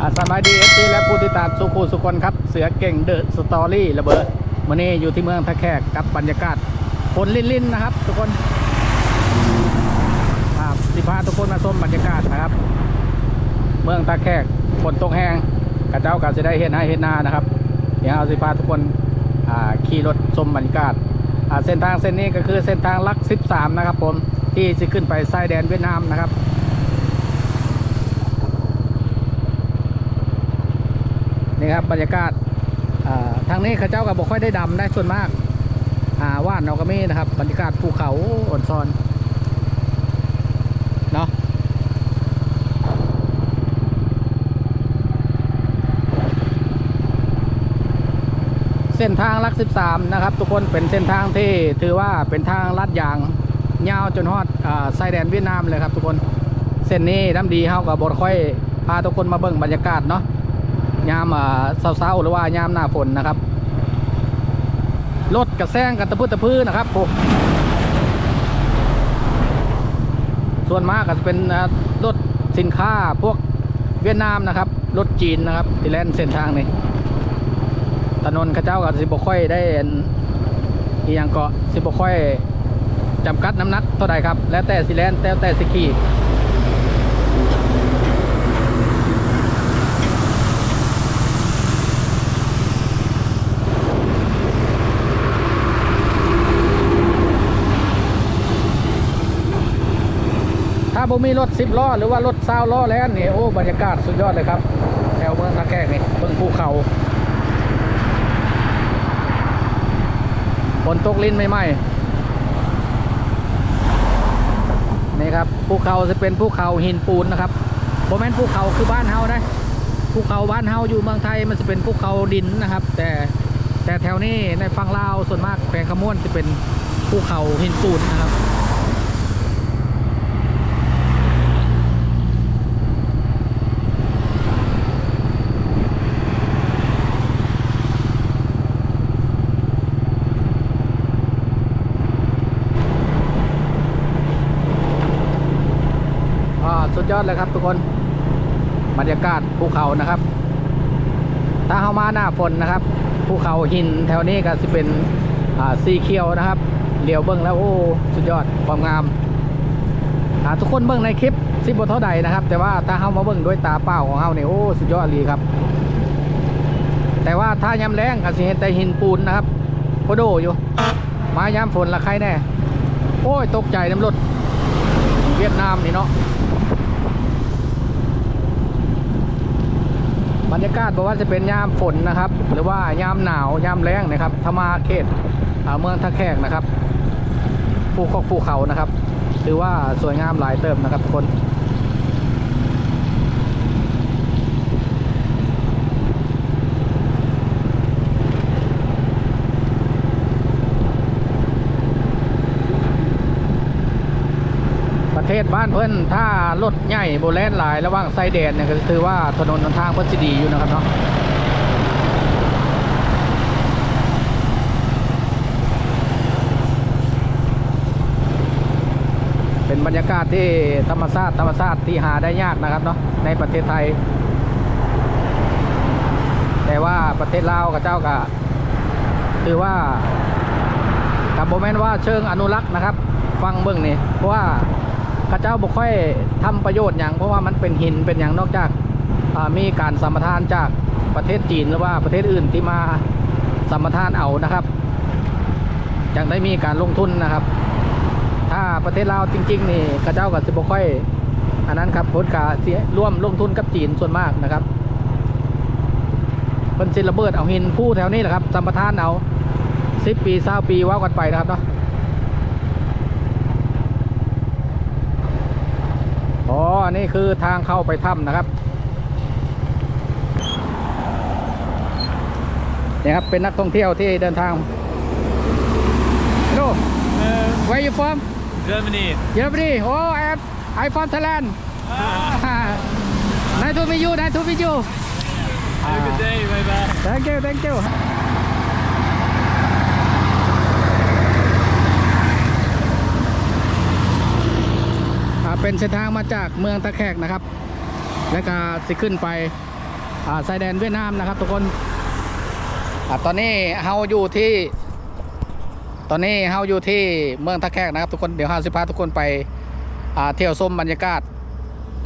อาสบายดีเอฟซีและผู้ติดตามสุขุสุคนครับ เสือเก่งเดอะสตอรี่ระเบิดวันนี้อยู่ที่เมืองท่าแขกกับบรรยากาศฝนลิ่นๆนะครับ ทุกคนครับสิพาทุกคนมาชมบรรยากาศนะครับ เมืองท่าแขกฝนตกแห้งกระเจ้าก็จะได้เห็นให้เห็นหน้านะครับเดี๋ยวเอาสิพาทุกคนอ่าขี่รถชมบรรยากาศอ่าเส้นทางเส้นนี้ก็คือเส้นทางลัก 13 นะครับผมที่จะขึ้นไปชายแดนเวียดนามนะครับ นี่ครับบรรยากาศทางนี้ข้าเจ้าก็บอกค่อยได้ดำได้ส่วนมากอาว่านเราก็มีนะครับ บรรยากาศภูเขาอ่อนซอนเนาะเส้นทางลัก 13 นะครับ ทุกคนเป็นเส้นทางที่ถือว่าเป็นทางลาดยางยาวจนฮอดอ่าชายแดนเวียดนามเลยครับทุกคน เส้นนี้น้ำดีเฮากับบค่อยพาทุกคนมาเบิ่งบรรยากาศเนาะ ยามอ่าเศร้าๆหรือว่ายามหน้าฝนนะครับ รถกระแซงกันตะพื้นตะพื้นนะครับผมส่วนมากก็จะเป็นรถสินค้าพวกเวียดนามนะครับรถจีนนะครับที่แล่นเส้นทางนี้ถนนข้าเจ้าก็สิบค่อยได้อันอีหยังเกาะสิบค่อยจำกัดน้ำหนักเท่าใดครับ แล้วแต่สิแลนแล้วแต่สิขี่ มมีรถสิบล้อหรือว่ารถซาวล้อแล้วนี่โอ้บรรยากาศสุดยอดเลยครับแถวเมืองตะแกรงนี่เบิ่งภูเขาฝนตกลิ้นไม่ไหมนี่ครับภูเขาจะเป็นภูเขาหินปูนนะครับโมเมนภูเขาคือบ้านเฮานะภูเขาบ้านเฮาอยู่เมืองไทยมันจะเป็นภูเขาดินนะครับ แต่แต่แถวนี้ในฝั่งลาวส่วนมากแขวงขมวนจะเป็นภูเขาหินปูนนะครับ ยอดเลยครับทุกคนบรรยากาศภูเขานะครับ ถ้าเข้ามาหน้าฝนนะครับภูเขาหินแถวนี้ก็จะเป็นสีเขียวนะครับเหลียวเบิ้งแล้วโอ้สุดยอดความงามทุกคนเบิ้งในคลิปสิบเท่าใดนะครับ แต่ว่าถ้าเข้ามาเบิ้งด้วยตาเปล่าของเขาเนี่ยโอ้สุดยอดเลยครับ แต่ว่าถ้ายามแรงก็สิเห็นแต่หินปูนนะครับโคโดอยู่มายามฝนละใครแน่โอ้ยตกใจน้ำรถเวียดนามนี่เนาะ บรรยากาศบอกว่าจะเป็นยามฝนนะครับ หรือว่ายามหนาวยามแรงนะครับธรรมาเขตเมืองท่าแขกนะครับภูเขาภูเขานะครับ ถือว่าสวยงามหลายเติมนะครับทุกคนประเท ศบ้านเพิ่อนถ้ารถใหญ่โบแลนหลายระหว่างไซเดนเนี่ยก็ถือว่าถนนทางเพิ่อนสิดีอยู่นะครับเนาะเป็นบรรยากาศที่ธรรมชาติธรรมชาติที่หาได้ยากนะครับเนาะในประเทศไทย แต่ว่าประเทศลาวกับเจ้าก็ถือว่ากับโมเมนว่าเชิงอนุรักษ์นะครับ ฟังเบื้องนี่เพราะว่า ข้าเจ้าบุค่อยทำประโยชน์อย่างเพราะว่ามันเป็นหินเป็นอย่างนอกจากมีการสัมปทานจากประเทศจีนหรือว่าประเทศอื่นที่มาสัมปทานเอานะครับยังได้มีการลงทุนนะครับ ถ้าประเทศลาวจริง ๆ นี่กระเจ้ากับสิบค่อย อันนั้นครับพุทธกาเสียร่วมลงทุนกับจีนส่วนมากนะครับเป็นสิระเบิดเอาหินผู้แถวนี้แหละครับสัมปทานเอาสิบปีเศร้าปีว่ากันไปนะครับเนาะอ๋ออั นนี้คือทางเข้าไปถ้ำนะครับเนี่ยครับ เป็นนักท่องเที่ยวที่เดินทางโ Uh, Where you from? Germany. Germany. Oh, I am I from Thailand. nice to meet you. Nice to meet you. Have a good day. Bye bye. Thank you. Thank you. เป็นเส้นทางมาจากเมืองตะแคกนะครับ แล้วก็สิขึ้นไปอ่าชายแดนเวียดนามนะครับ ทุกคนอ่าตอนนี้เฮาอยู่ที่ ตอนนี้เฮาอยู่ที่เมืองท่าแขกนะครับ ทุกคนเดี๋ยวเฮาสิพาทุกคนไปอ่าเที่ยวชมบรรยากาศ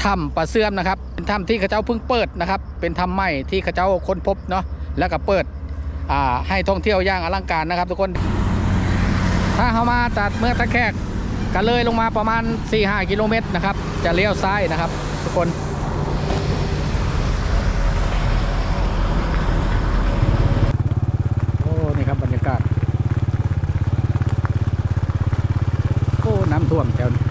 ถ้ำปลาเสื่อมนะครับเป็นถ้ำที่เขาเจ้าเพิ่งเปิดนะครับ เป็นถ้ำใหม่ที่เขาเจ้าค้นพบเนาะแล้วก็เปิดอ่าให้ท่องเที่ยวอย่างอลังการนะครับ ทุกคน ถ้าเขามาจากเมืองตะแคก ก็เลยลงมาประมาณ 4-5 กิโลเมตรนะครับ จะเลี้ยวซ้ายนะครับ ทุกคน โอ้ นี่ครับบรรยากาศ โอ้ น้ำท่วมแถวนี้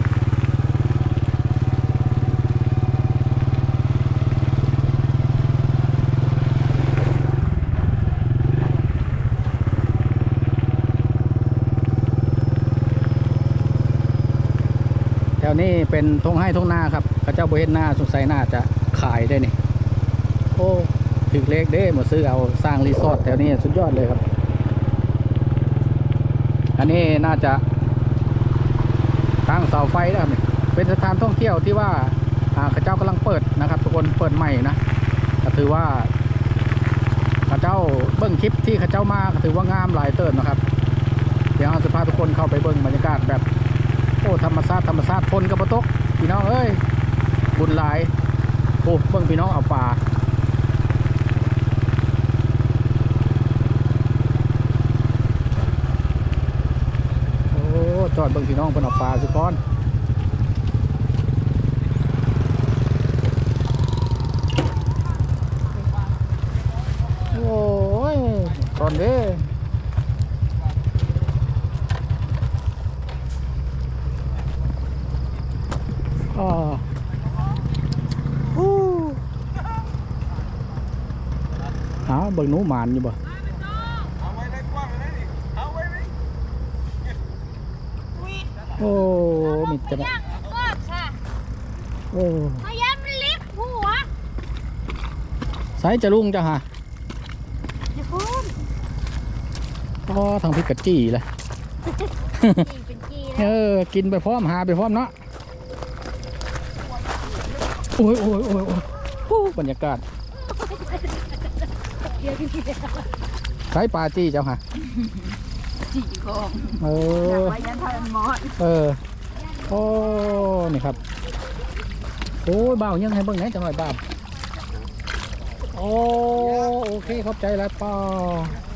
แถ วนี้เป็นทงให้ทงหน้าครับพระเจ้าบเห็นหน้าสงสัยน่าจะขายได้นี่โอ้ถึกเล็กเด้มาซื้อเอาสร้างรีสอร์ทแถวนี้สุดยอดเลยครับ อันนี้น่าจะตั้งเสาไฟนะครับเป็นสถานท่องเที่ยวที่ว่าอ่าเจ้ากำลังเปิดนะครับ ทุกคนเปิดใหม่นะก็ถือว่าเขาเจ้าเบิ้งคลิปที่เขาเจ้ามาก็ถือว่างามหลายเติร์นนะครับ เดี๋ยวเราจะพาทุกคนเข้าไปเบิ้งบรรยากาศแบบ ธรรมชาติธรรมชาติฝนกับปตกพี่น้องเอ้ยบุญหลายโอ้เบิ่งพี่น้องเอาป่าโอ้จอดเบิ่งพี่น้องเพิ่นเอาปลาสิก่อนโอ้ยตอนนี้อ๋อฮู้ หาเบิ่งหนูหมานอยู่บ่โอ้มีแต่แบบยังก็ค่ะโอ้พยายามลิฟต์หัวใส่จะลุงจ้ะฮะเดี๋ยวคุณก็ทางพิกะจี้เลยเออ กินไปพร้อมหาไปพร้อมเนาะโอ้ยโอ้ยโอ้ยโอ้ยบรรยากาศ เดี๋ยวพี่ใช้ปลาจี้เจ้าฮะจีกองเออไว้ยันทานมอดเออ โอ้ นี่ครับ โอ้ยเบายังให้เบิ่งไหนจังหน่อยบ้ามโอ้ โอเคเข้าใจแล้วป้า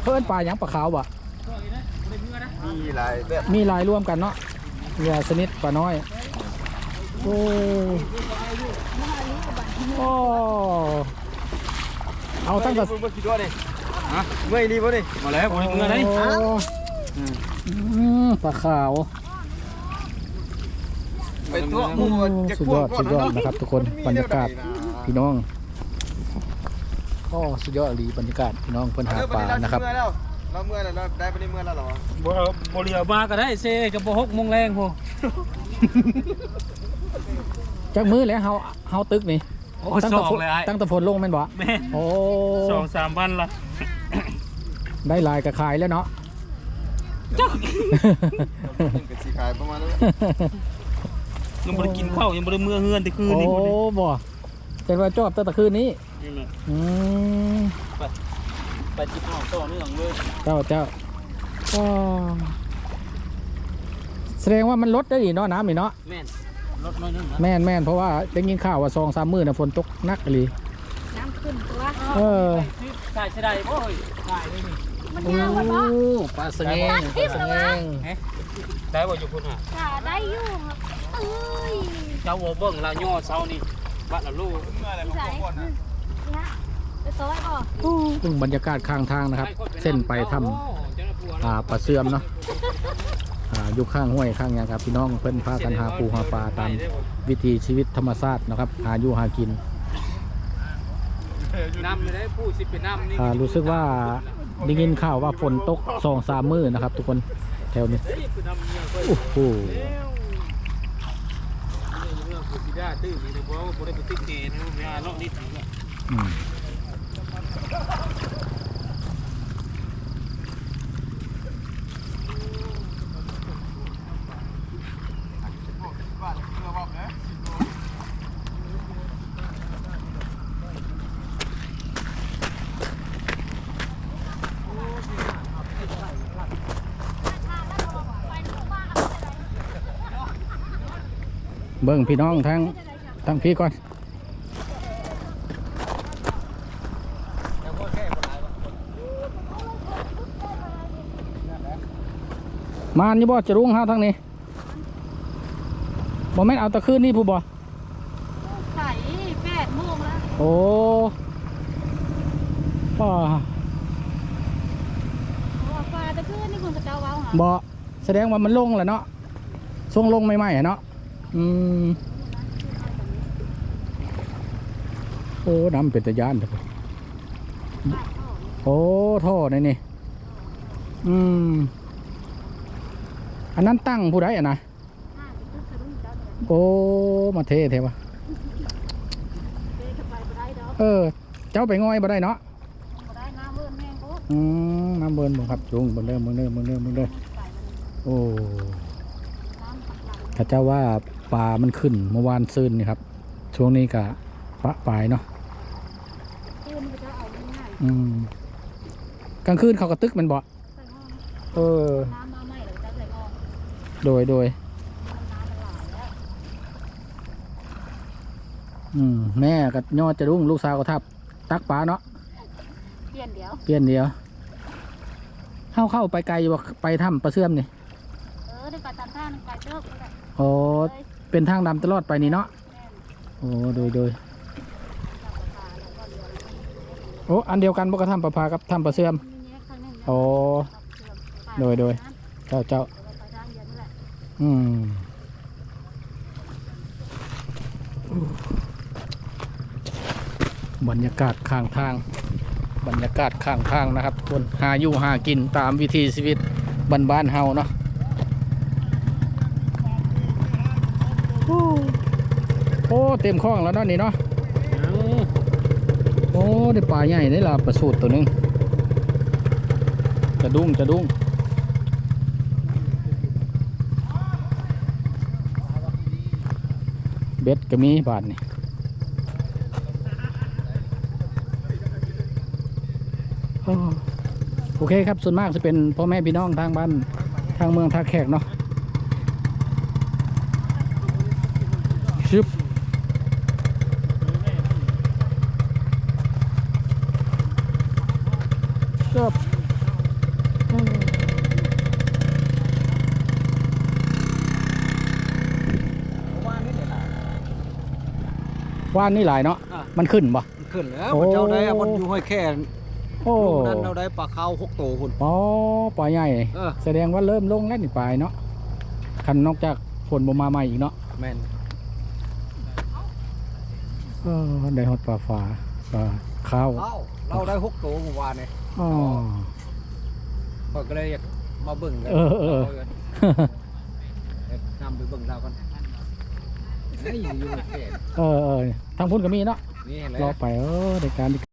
เพิ่นปลาหยังปลาขาวบ่มีหลายแบบมีลายร่วมกันเนาะเรือสนิทปลาน้อย โอ้ โอ้ เอาตั้งแต่เมื่อกี้ด้วยดิฮะเมื่อนี้บ่ดิมาแล้วคนเมื่อไหร่โอืมปลาขาวเป็นตัวหมูสุดยอดสุดยอดนะครับ ทุกคนบรรยากาศพี่น้องก็สุดยอดดีบรรยากาศพี่น้องเพิ่นหาปลานะครับเราเมื่อแล้วเราได้ไปในเมื่อแล้วเหรอบ่บ่เรียวมาก็ได้เซกับบ่หกโมงแรงโหจากมือแล้วเฮาเฮาตึกนี่ โอ้ตั้งสแต่องฝนเลยไอ้ ตั้งแต่ฝนลงแม่นบ่แม่โอ้สองสามพันละได้ลายกับขายแล้วเนาะ เป็นสีขายประมาณนั้นยังบ่ได้กินข้าวยังบ่ได้เมื่อเฮือนแต่คืนโอ้นี้พุ่นนี่บ่เป็นว่าจอบตั้งแต่คืนนี้นี่แหละอืมไปจิบเอาต่อเนื่องเลยเจ้าเจ้าก็แสดงว่ามันลดได้ดีเนาะน้ำนี่เนาะแม่น ลดน้อยนึงนะแม่นแม่นเพราะว่าได้ยินข่าวว่าซองสามมือน่ะฝนตกหนักเลยน้ำขึ้นตัวเออได้ใช่ได้บ่เฮ้ยได้เลยนี่มันโอ้ยาวมันบ่ปลาสงงปลาสงงได้บ่อยู่พุ่นน่ะขาได้อยู่ครับเอ้ยเจ้าบ่เบิ่งลาย่อเซานี่บัดละลูกนิสัยนี่ฮะไปซอยก่อนซึ่งบรรยากาศข้างทางนะครับ เส้นไปทำอ่าปลาเสื่อมเนาะ อ่าอยู่ข้างห้วยข้างหยังครับพี่น้องเพิ่นพากันหาปูหาปลาตามวิถีชีวิตธรรมชาตินะครับหาอยู่หากินน้ำไม่ได้พูดสิเป็นน้ำนี่อ่ารู้สึกว่าได้ยินข่าวว่าฝนตกสองสามมือนะครับ ทุกคนแถวนี้เฮ้ยคือน้ำเนี่ยก็โอ้โหเรื่องกูสิได้ตื้อมีแต่บ่บ่ได้ไปติ๊ก เกนะเวลาเนาะนิดนึงอืมเบิ่งพี่น้องทั้งทั้งพี่ก่อนมานอยู่บ่จะรุ้งเฮาทั้งนี้บ่แม่นเอาแตะคืนนี่ผู้บ่ไข่แปดโมงแล้วโอ้ป้าเพราะว่าฟ้าตะคืนนี่คุณกระเจ้าเว้าหาบ่แสดงว่ามันลงแล้วเนาะช่วงลงใหม่ๆอะเนาะ อืมโอ้น้ำเป็นตะยานเถอะโอ้ท่อนี่นี่อืมอันนั้นตั้งผู้ใดอะนะห้าสิบสะดุ้งเจ้าเนี่ยโอ้มาเทเทวะเดินเข้าไปบ่ได้ดอกเออ เจ้าไปง่อยบ่ได้เนาะบ่ได้น้ำเบิ่นแม่งโคตรอืมน้ำเบิร์นบ่ครับจุงเบิร์นเด้อเบิร์นเด้อเบิร์นเด้อเบิร์นเด้อไปมันโอ้น้ำปักหลังถ้าเจ้าว่า ปลามันขึ้นเมื่อวานซืนนี่ครับ ช่วงนี้กะปะปลายเนาะคืนกระเจ้าเอาง่ายอืมกลางคืนเขาก็ตึกแมันบ่ๆใส่ห้องเออน้ำมาไหม้แล้วจะใส่ห้องโดยโดยมันน้ำมันหลายแล้วอืมแม่กับยอดจะรุ่งลูกสาวก็ทับ ตักปลาเนาะเปลี่ยนเดี๋ยวเปลี่ยนเดียวเข้าเข้าไปไกลอยู่บ่ไปถ้ำปลาเสื่อมนี่เออได้ไปตามทางไปเลิกนี่แหละโอ้ เป็นทางดำตลอดไปนี่เนาะโอ้โดยโดยโอ้อันเดียวกันบ่กระทำปลาพากับทำปลาเสื่อมมียกข้างหนึงนะโอ้โดยโดยเจ้าเจ้าอืมบรรยากาศข้างทาง บรรยากาศข้างทางนะครับทุกคนหาอยู่หากินตามวิถีชีวิตบ้านๆเฮาเนาะ โอ้โอ้เต็มคลองแล้วเนาะนี่เนาะโอ้ได้ปลาใหญ่ได้ละประสูตรตัวหนึงจะดุ้งจะดุ้งเบ็ดก็มีบาทนี่โอ้โอเคครับส่วนมากจะเป็นพ่อแม่พี่น้องทางบ้านทางเมืองท่าแขกเนาะ บอืมว่านนี่หลายเนาะ อะ มันขึ้นบ่ขึ้นแล้วโอ้เจ้าได้อะมันอยู่ห้อยแค่โอ้ลูกนั้นเราได้ปลาขาวหกตัวคุณอ๋อปลาใหญ่ เออแสดงว่าเริ่มลงแล้วนี่ปลายเนาะคันนอกจากฝนบ่มาใหม่อีกเนาะแม่นเออได้ฮอดปลาฝาปลาข้าวเอ้าเราได้หกตัวเมื่อวานเนี่ย อ๋อข้อยก็เลยอยากมาเบิ่งกันเออเออากันเดี๋ยวนำไปเบิ่งเรากันไอ้ยอยู่ห้อยแค่เออเออทางพุ่นก็มีเนาะนี่เห็นไหม รอไปเออในการใน